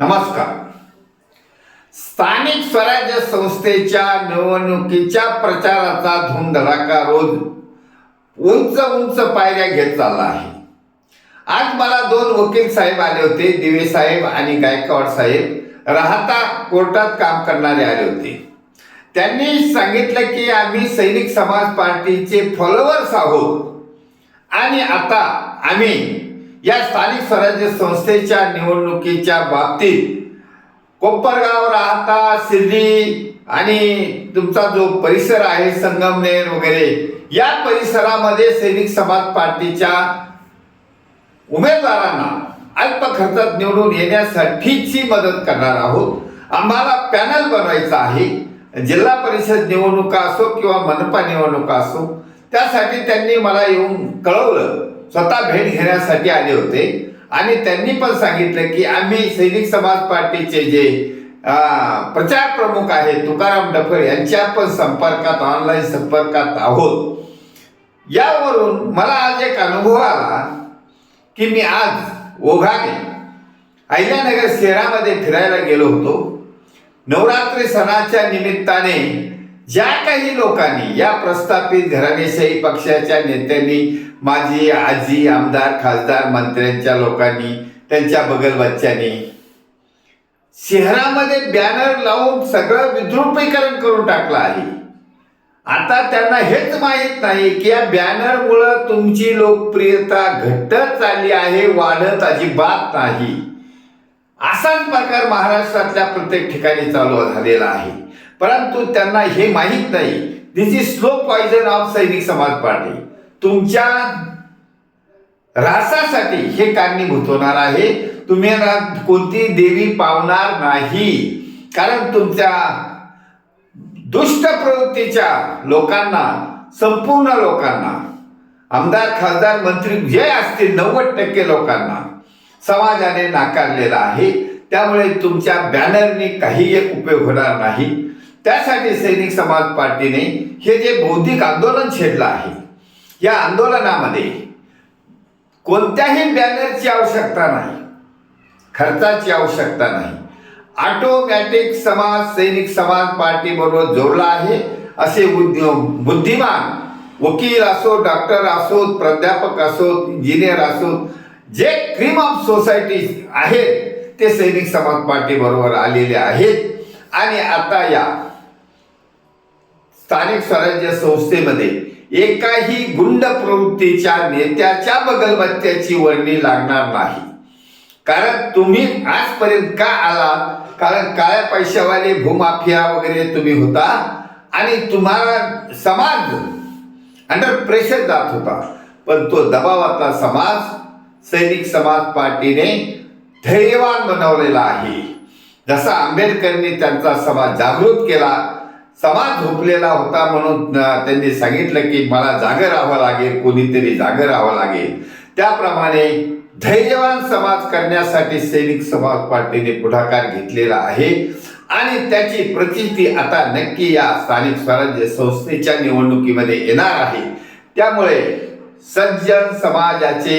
नमस्कार. स्थानिक स्वराज्य संस्थेच्या निवडणुकीच्या प्रचाराचा धूमधडाका रोज उंच उंच पायऱ्या घेत चालला आहे. आज मला दोन वकील साहेब आले होते दिवे साहेब आणि गायकवाड साहेब. राहता कोर्टात काम करणारे आले होते. त्यांनी सांगितलं की आम्ही सैनिक समाज पार्टीचे फॉलोअर्स आहोत. आणि आता आम्ही या स्थानिक स्वराज्य संस्थेच्या निवडणुकीच्या बाबतीत कोपरगाव राहता सिद्धी आणि तुमचा जो परिसर आहे संगमनेर वगैरे या परिसरामध्ये सैनिक समाज पार्टीच्या उमेदवारांना अल्प खर्चात निवडून येण्यासाठीची मदत करणार आहोत. आम्हाला पॅनल बनवायचा आहे. जिल्हा परिषद निवडणुका असो किंवा मनपा निवडणुका असो त्यासाठी त्यांनी मला येऊन कळवलं स्वतः भेट घेण्यासाठी आले होते. आणि त्यांनी पण सांगितलं की आम्ही सैनिक समाज पार्टीचे जे प्रचार प्रमुख आहेत तुकाराम डफर यांच्या पण संपर्कात ऑनलाईन संपर्कात आहोत. यावरून मला आज एक अनुभव आला की मी आज ओघाने अहिल्यानगर शहरामध्ये फिरायला गेलो होतो. नवरात्री सणाच्या निमित्ताने ज्या काही लोकांनी या प्रस्थापित घराणेशाही पक्षाच्या नेत्यांनी माझी आजी आमदार खासदार मंत्र्यांच्या लोकांनी त्यांच्या बगलबच्च्यांनी शहरामध्ये बॅनर लावून सगळं विद्रुपीकरण करून टाकलं आहे. आता त्यांना हेच माहीत नाही की या बॅनरमुळं तुमची लोकप्रियता घटत चालली आहे वाढत अजिबात नाही. असाच प्रकार महाराष्ट्रातल्या प्रत्येक ठिकाणी चालू झालेला आहे. परंतु त्यांना हे माहीत नाही. This is slow poison of Sainik Samaj Party तुमच्या ऱ्हासासाठी हे कारणीभूत होणार आहे. तुम्ही कोणती देवी पावणार नाही. कारण तुमच्या दुष्ट प्रवृत्तीच्या लोकांना संपूर्ण लोकांना आमदार खासदार मंत्री जे असतील नव्वद टक्के लोकांना समाजाने नाकारलेला आहे. त्यामुळे तुमच्या बॅनरने काही एक उपयोग होणार नाही. त्यासाठी सैनिक समाज पार्टीने हे जे बौद्धिक आंदोलन छेडलं आहे या आंदोलनामध्ये कोणत्याही बॅनरची आवश्यकता नाही खर्चाची आवश्यकता नाही. ऑटोमॅटिक समाज सैनिक समाज पार्टी बरोबर जोडला आहे असे बुद्धिमान वकील असो डॉक्टर असोत प्राध्यापक असोत इंजिनियर असोत जे क्रीम ऑफ सोसायटी आहेत ते सैनिक समाज पार्टी बरोबर आलेले आहेत. आणि आता या स्थानिक स्वराज्य संस्थेमध्ये एकाही गुंड प्रवृत्तीच्या नेत्याच्या बगलबत्त्याची वर्णी लागणार नाही. कारण तुम्ही आजपर्यंत का आला कारण काळ्या पैशावाले भूमाफिया वगैरे तुम्ही होता आणि तुम्हाला समाज अंडर प्रेशर जात होता. पण तो दबावातला समाज सैनिक समाज पार्टीने धैर्यवान बनवलेला आहे. जसा आंबेडकरनी त्यांचा समाज जागृत केला समाज झोपलेला होता म्हणून त्यांनी सांगितलं की मला जागं राहावं लागेल कोणीतरी जागं राहावं लागेल. त्याप्रमाणे धैर्यवान समाज करण्यासाठी सैनिक समाज पार्टीने पुढाकार घेतलेला आहे. आणि त्याची प्रचिती आता नक्की या स्थानिक स्वराज्य संस्थेच्या निवडणुकीमध्ये येणार आहे. त्यामुळे सज्जन समाजाचे